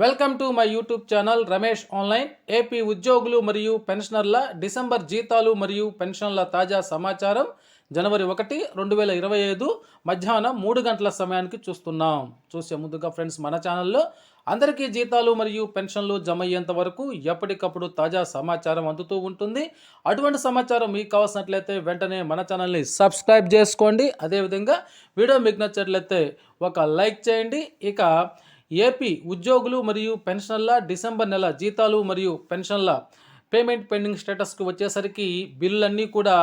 Welcome to my YouTube channel Ramesh online. AP ఉద్యోగులు మరియు పెన్షనర్ల December జీతాలు మరియు పెన్షన్ల తాజా సమాచారం జనవరి ఒకటి రెండు వేల ఇరవై ఐదు మధ్యాహ్నం మూడు గంటల సమయానికి చూస్తున్నాం. చూసే ముందుగా ఫ్రెండ్స్ మన ఛానల్లో అందరికీ జీతాలు మరియు పెన్షన్లు జమ అయ్యేంత వరకు ఎప్పటికప్పుడు తాజా సమాచారం అందుతూ ఉంటుంది. అటువంటి సమాచారం మీకు కావాల్సినట్లయితే వెంటనే మన ఛానల్ని సబ్స్క్రైబ్ చేసుకోండి. అదేవిధంగా వీడియో మీకు నచ్చినట్లయితే ఒక లైక్ చేయండి. ఇక ఏపీ ఉద్యోగులు మరియు పెన్షన్ల డిసెంబర్ నెల జీతాలు మరియు పెన్షన్ల పేమెంట్ పెండింగ్ స్టేటస్కి వచ్చేసరికి బిల్లులన్నీ కూడా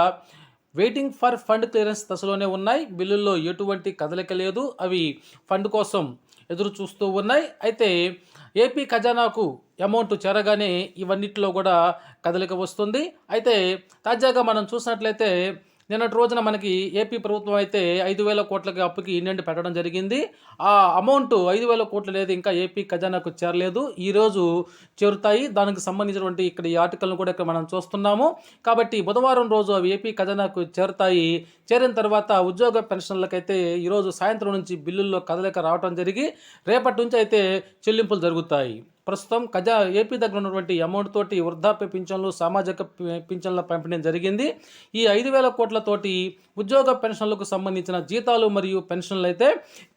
వెయిటింగ్ ఫర్ ఫండ్ క్లియరెన్స్ దశలోనే ఉన్నాయి. బిల్లుల్లో ఎటువంటి కదలిక లేదు. అవి ఫండ్ కోసం ఎదురు చూస్తూ ఉన్నాయి. అయితే ఏపీ ఖజానాకు అమౌంట్ చేరగానే ఇవన్నిటిలో కూడా కదలిక వస్తుంది. అయితే తాజాగా మనం చూసినట్లయితే నిన్నటి రోజున మనకి ఏపీ ప్రభుత్వం అయితే ఐదు వేల కోట్లకి అప్పుకి ఇండియన్ పెట్టడం జరిగింది. ఆ అమౌంట్ ఐదు వేల కోట్లు అనేది ఇంకా ఏపీ ఖజానాకు చేరలేదు. ఈరోజు చేరుతాయి. దానికి సంబంధించినటువంటి ఇక్కడ ఈ ఆర్టికల్ను కూడా ఇక్కడ మనం చూస్తున్నాము. కాబట్టి బుధవారం రోజు అవి ఏపీ ఖజానాకు చేరుతాయి. చేరిన తర్వాత ఉద్యోగ పెన్షన్లకైతే ఈరోజు సాయంత్రం నుంచి బిల్లుల్లో కదలిక రావడం జరిగి రేపటి నుంచి అయితే చెల్లింపులు జరుగుతాయి. ప్రస్తుతం ఖజా ఏపీ దగ్గర ఉన్నటువంటి అమౌంట్ తోటి వృద్ధాప్య పింఛన్లు సామాజిక పింఛన్ల పంపిణీ జరిగింది. ఈ ఐదు వేల కోట్లతోటి ఉద్యోగ పెన్షన్లకు సంబంధించిన జీతాలు మరియు పెన్షన్లు అయితే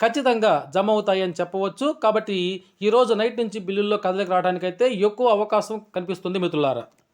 ఖచ్చితంగా జమ అవుతాయని చెప్పవచ్చు. కాబట్టి ఈరోజు నైట్ నుంచి బిల్లుల్లో కదలికి రావడానికైతే ఎక్కువ అవకాశం కనిపిస్తుంది మిత్రులారా.